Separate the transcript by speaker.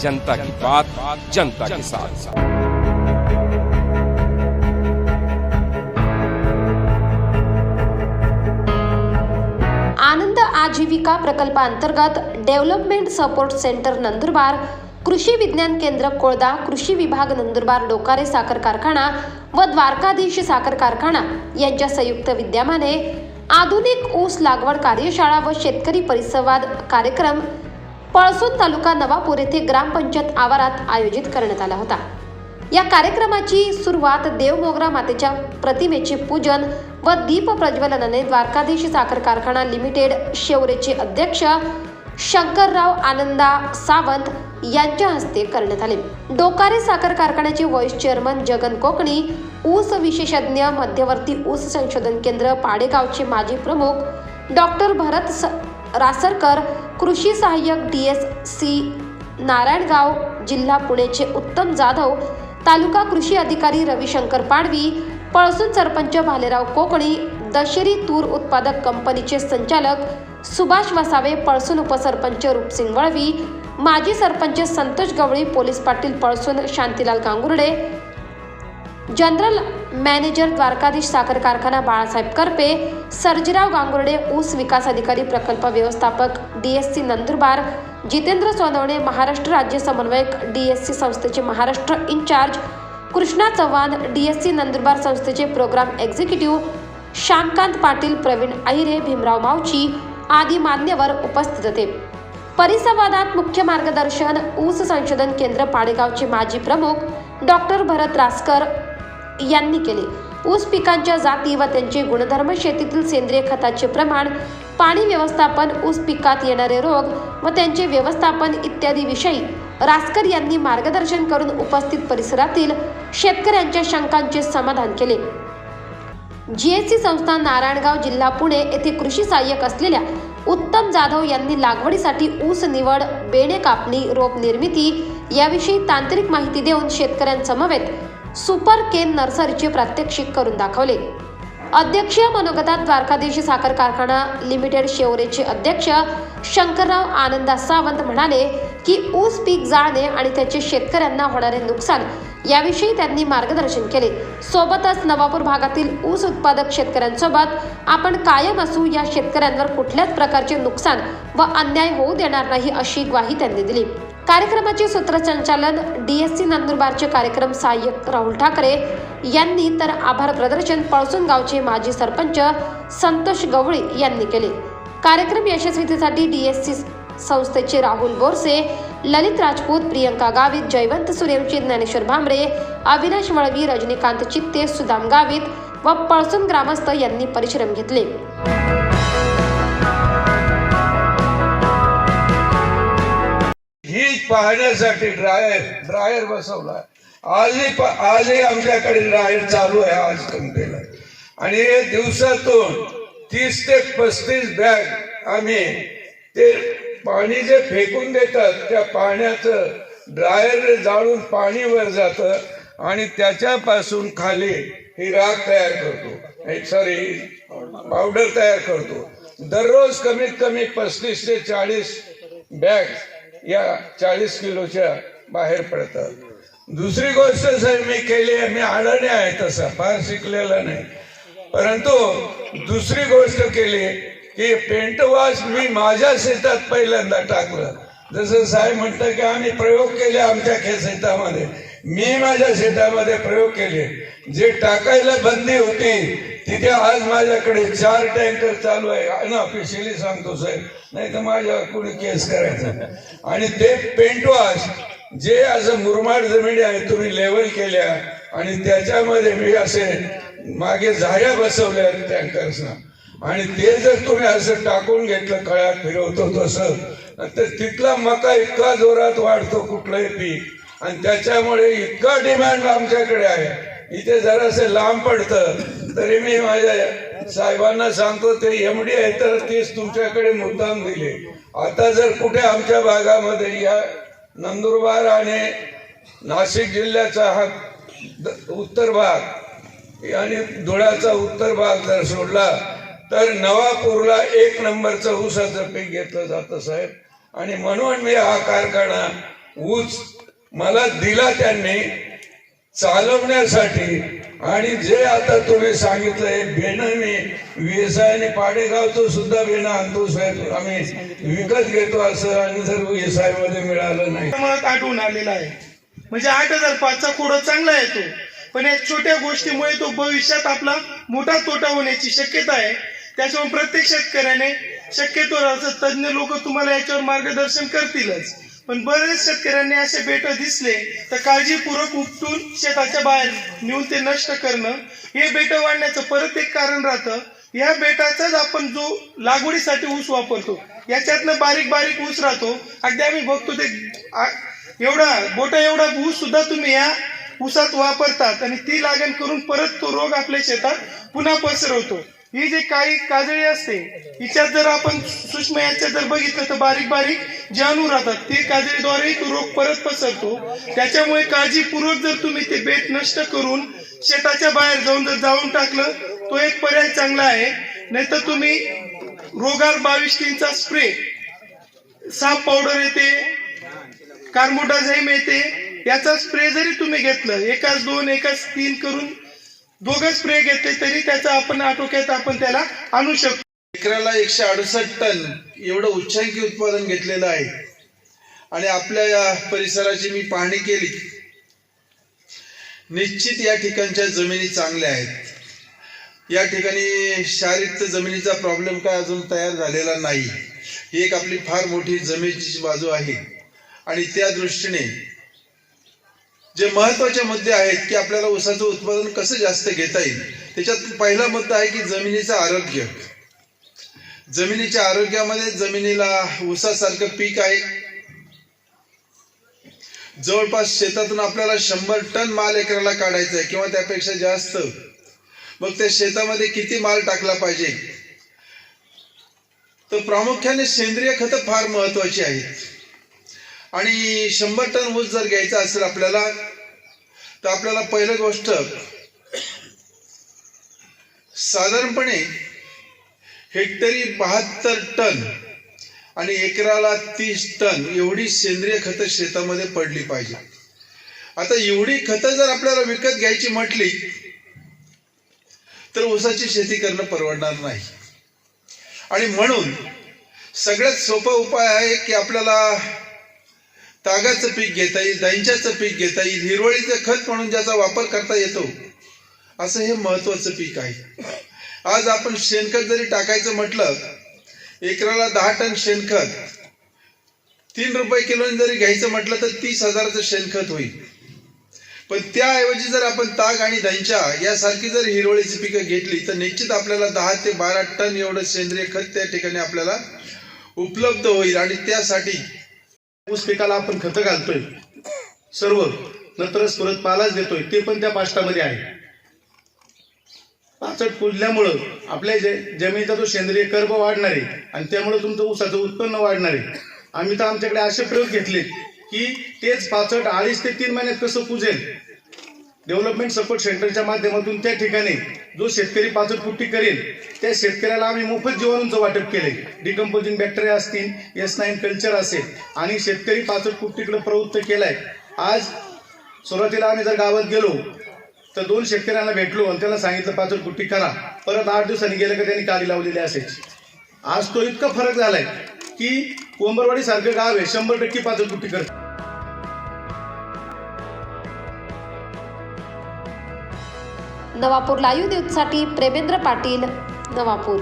Speaker 1: जनता की बात जनता के साथ।
Speaker 2: आनंद आजीविका प्रकल्पांतर्गत डेव्हलपमेंट सपोर्ट सेंटर नंदुरबार कृषी विज्ञान केंद्र कोळदा कृषी विभाग नंदुरबार डोकारे साखर कारखाना व द्वारकाधीश साखर कारखाना यांच्या संयुक्त विद्यमाने आधुनिक ऊस लागवड कार्यशाळा व शेतकरी परिसंवाद कार्यक्रम पळसून तालुका नवापूर येथे ग्रामपंचायत आवारात आयोजित करण्यात आला होता. या कार्यक्रमाची सुरुवात देवमोगरा मातेच्या प्रतिमेचे पूजन व दीप प्रज्वलनाने द्वारकाधीश साखर कारखाना लिमिटेड शेवरेचे अध्यक्ष शंकरराव आनंदा सावंत यांच्या हस्ते करण्यात आले. डोकारे साखर कारखान्याचे व्हाईस चेअरमन जगन कोकणी ऊस विशेषज्ञ मध्यवर्ती ऊस संशोधन केंद्र पाडेगावचे माजी प्रमुख डॉक्टर भरत स रासरकर कृषी सहाय्यक डी एस सी. नारायणगाव जिल्हा पुणेचे उत्तम जाधव तालुका कृषी अधिकारी रविशंकर पाडवी पळसून सरपंच भालेराव कोकणी दशेरी तूर उत्पादक कंपनीचे संचालक सुभाष वसावे पळसून उपसरपंच रूपसिंग वळवी माजी sarpanch Santosh Gawali police Patil Palsun Shantilal Gangurde general manager Dwarkadhish साखर कारखाना बाळासाहेब करपे सर्जीराव गांगुर्डे ऊस विकास अधिकारी प्रकल्प व्यवस्थापक D S C Nandurbar Jitendra Sonawane Maharashtra राज्य समन्वयक डी एस सी संस्थेचे Maharashtra incharge Krishna Chavan D S C Nandurbar संस्थेचे प्रोग्राम एक्झिक्युटिव्ह श्यामकांत पाटील प्रवीण अहिरे भीमराव मावची आदी मान्यवर उपस्थित होते. परिसंवादात मुख्य मार्गदर्शन ऊस संशोधन केंद्र पाडेगावचे माजी प्रमुख डॉक्टर भरत रासकर यांनी केले. ऊस पिकांच्या जाती व त्यांचे गुणधर्म शेतीतील सेंद्रिय खताचे प्रमाण पाणी व्यवस्थापन ऊस पिकात येणारे रोग व त्यांचे व्यवस्थापन इत्यादी विषयी रासकर यांनी मार्गदर्शन करून उपस्थित परिसरातील शेतकऱ्यांच्या शंकांचे समाधान केले. जीएससी संस्था नारायणगाव जिल्हा पुणे येथे कृषी सहाय्यक असलेल्या उत्तम जाधव यांनी लागवडीसाठी ऊस निवड बेणे कापणी रोप निर्मिती याविषयी तांत्रिक माहिती देऊन शेतकऱ्यांसमवेत सुपर केन नर्सरीचे प्रात्यक्षिक करून दाखवले. अध्यक्षीय मनोगतात द्वारकाधीश साखर कारखाना लिमिटेड शेवरेचे अध्यक्ष शंकरराव आनंदा सावंत म्हणाले की ऊस पीक जाळणे आणि त्याचे शेतकऱ्यांना होणारे नुकसान याविषयी त्यांनी मार्गदर्शन केले. सोबतच नवापूर भागातील ऊस उत्पादक शेतकऱ्यांसोबत आपण कायम असू या शेतकऱ्यांवर कुठल्याच प्रकारचे नुकसान व अन्याय होऊ देणार नाही अशी ग्वाही त्यांनी दिली. कार्यक्रमाचे सूत्रसंचालन डी एस सी नंदुरबारचे कार्यक्रम सहाय्यक राहुल ठाकरे यांनी तर आभार प्रदर्शन पळसून गावचे माजी सरपंच संतोष गवळी यांनी केले. कार्यक्रम यशस्वीतेसाठी डी एस सी संस्थेचे राहुल बोरसे ललित राजपूत प्रियंका गावित जयवंत सूर्यवंशी ज्ञानेश्वर भांबरे अविनाश वळवी रजनीकांत चित्ते सुदाम गावित व पळसून ग्रामस्थ यांनी परिश्रम घेतले.
Speaker 3: ही पाहण्यासाठी ड्रायर ड्रायर बसवला. आजही प- आजही आमच्याकडे ड्रायर चालू आहे आज कंपनीला. आणि दिवसातून तीस ते पस्तीस बॅग आम्ही ते पाणी जे फेकून देतात त्या पाण्याचं ड्रायर जाळून पाणी वर जातं आणि त्याच्यापासून खाली ही राख तयार करतो. एक सॉरी पावडर तयार करतो. दररोज कमीत कमी पस्तीस ते चाळीस बॅग या चाळीस किलोच्या बाहेर पडतात. दुसरी गोष्ट सर मी केली आहे मी आडाणे आहे तसा फार शिकलेला नाही. परंतु दुसरी गोष्ट केली की पेंट वॉश मी माझ्या शेतात पहिल्यांदा टाकलं. जसं साहेब म्हणतं की आम्ही प्रयोग केले आमच्या शेतामध्ये. मी माझ्या शेतामध्ये प्रयोग केले. जे टाकायला बंदी होती तिथे आज माझ्याकडे चार टँकर चालू आहे. अनऑफिशियली सांगतो साहेब नाही तर माझ्यावर कोणी केस करायचं. आणि ते पेंटवॉश जे असं मुरमाड जमिनी आहे तुम्ही लेवल केल्या. आणि त्याच्यामध्ये मी असे मागे झाड्या बसवल्या टँकर्सना आणि ते जर तुम्ही असं टाकून घेतलं कळ्यात फिरवतो तसं तर तिथला मका इतका जोरात वाढतो कुठलंही पीक. आणि त्याच्यामुळे इतका डिमांड आमच्याकडे आहे. इथे जरासे लांब पडतं. तरी मी माझ्या साहेबांना सांगतो ते एमडी आहे तर तीच तुमच्याकडे मुद्दाम दिले. आता जर कुठे आमच्या भागामध्ये या नंदुरबार आणि नाशिक जिल्ह्याचा हा द- उत्तर भाग आणि धुळ्याचा उत्तर भाग जर सोडला तर नवापूरला एक नंबरचं ऊसाचं पीक घेतलं जातं साहेब. आणि म्हणून मी हा कारखाना ऊस मला दिला त्यांनी चालवण्यासाठी. आणि जे आता तुम्ही सांगितलंय बेणं मी व्यवसाय आणि पाडेगावचं सुद्धा बेणं आणतो साहेब. आम्ही विकत घेतो असं आणि जर व्यवसायमध्ये मिळालं नाही.
Speaker 4: मला आठवून आलेला आहे. म्हणजे आठ हजार पाचचा कोडं चांगला येतो पण या छोट्या गोष्टीमुळे तो भविष्यात आपला मोठा तोटा होण्याची शक्यता आहे. त्याच्यामुळे प्रत्येक शेतकऱ्याने शक्यतो असं तज्ज्ञ लोक तुम्हाला याच्यावर मार्गदर्शन करतीलच. पण बरेच शेतकऱ्यांनी असे बेट दिसले तर काळजीपूर्वक उपटून शेताच्या बाहेर नेऊन ते नष्ट करणं हे बेट वाढण्याचं परत एक कारण राहतं. या बेटाचाच आपण जो लागवडीसाठी ऊस वापरतो याच्यातनं बारीक बारीक ऊस राहतो. अगदी आम्ही बघतो ते एवढा बोटा एवढा ऊस सुद्धा तुम्ही या ऊसात वापरतात आणि ती लागण करून परत तो रोग आपल्या शेतात पुन्हा पसरवतो. ही जी काही काजळी असते हिच्यात जर आपण सूक्ष्म याच्यात जर बघितलं तर बारीक बारीक जे अणू राहतात ते काजळीद्वारे तो रोग परत पसरतो. त्याच्यामुळे काळजीपूर्वक जर तुम्ही ते बेत नष्ट करून शेताच्या बाहेर जाऊन जर जाऊन टाकलं तो एक पर्याय चांगला आहे. नाहीतर तुम्ही रोगार बावीस स्प्रे साप पावडर येते कार्बोडाझाईम येते याचा स्प्रे जरी तुम्ही घेतलं एकाच दोन एकाच तीन करून दोघं स्प्रे घेतले तरी त्याचा आपण आटोक्यात आपण त्याला आणू शकतो.
Speaker 5: एकराला एकशे अडुसष्ट टन एवढं उच्चांकी उत्पादन घेतलेलं आहे. आणि आपल्या या परिसराची मी पाहणी केली. निश्चित या ठिकाणच्या जमिनी चांगल्या आहेत. या ठिकाणी शारीरिक जमिनीचा प्रॉब्लेम काय अजून तयार झालेला नाही. ही एक आपली फार मोठी जमिनीची बाजू आहे. आणि त्या दृष्टीने जे महत्त्वाचे मुद्दे आहेत की आपल्याला ऊसाचं उत्पादन कसं जास्त घेता येईल त्याच्यात पहिला मुद्दा आहे की जमिनीचं आरोग्य. जमिनीच्या आरोग्यामध्ये जमिनीला ऊसासारखं पीक आहे. जवळपास शेतातून आपल्याला शंभर टन माल एकराला काढायचा आहे किंवा त्यापेक्षा जास्त. मग त्या शेतामध्ये किती माल टाकला पाहिजे? तर प्रामुख्याने सेंद्रिय खतं फार महत्वाची आहेत. आणि शंभर टन ऊस जर घ्यायचा असेल आपल्याला तर आपल्याला पहिलं गोष्ट साधारणपणे हेक्टरी बहात्तर टन आणि एकराला तीस टन एवढी सेंद्रिय खतं शेतामध्ये पडली पाहिजे. आता एवढी खतं जर आपल्याला विकत घ्यायची म्हटली तर ऊसाची शेती करणं परवडणार नाही. आणि म्हणून सगळ्यात सोपा उपाय आहे की आपल्याला तागाचं पीक घेता येईल दैंच्याचं पीक घेता येईल हिरवळीचं खत म्हणून ज्याचा वापर करता येतो असं हे महत्वाचं पीक आहे. आज आपण शेणखत जरी टाकायचं म्हटलं एकराला दहा टन शेणखत तीन रुपये किलोने जरी घ्यायचं म्हटलं तर तीस हजाराचं शेणखत होईल. पण त्याऐवजी जर आपण ताग आणि दंचा यासारखी जर हिरवळीची पिकं घेतली तर निश्चित आपल्याला दहा ते बारा टन एवढं सेंद्रिय खत त्या ठिकाणी आपल्याला उपलब्ध होईल. आणि त्यासाठी
Speaker 4: ऊस पिकाला आपण खतं घालतोय. सर्व. नंतरच परत पालाच देतोय. ते पण त्या पाष्टामध्ये आहे. पाचट कुजल्यामुळं आपल्या जे जमिनीचा तो सेंद्रिय कर्ब वाढणार आहे आणि त्यामुळे तुमचं ऊसाचं उत्पन्न वाढणार आहे. आम्ही तर आमच्याकडे असे प्रयोग घेतले की तेच पाचट अडीच ते तीन महिन्यात कसं पुजेल? डेव्हलपमेंट सपोर्ट सेंटरच्या माध्यमातून त्या ठिकाणी जो शेतकरी पाचट पुट्टी करेल त्या शेतकऱ्याला आम्ही मोफत जीवाणूंचं वाटप केले डिकम्पोजिंग बॅक्टेरिया असतील एस नाईन कल्चर असेल आणि शेतकरी पाचट पुट्टीकडे प्रवृत्त केलाय. आज सुरुवातीला आम्ही जर गावात गेलो तर दोन शेतकऱ्यांना भेटलो आणि त्याला सांगितलं पाचट पुट्टी करा. परत आठ दिवसांनी गेलं का त्यांनी काळी लावलेली असायची आज तो इतका फरक झालाय की कोंबरवाडी सारखं गाव आहे शंभर टक्के पाचट पुट्टी करत.
Speaker 2: नवापूर लाईव्ह न्यूजसाठी प्रेमेंद्र पाटील नवापूर.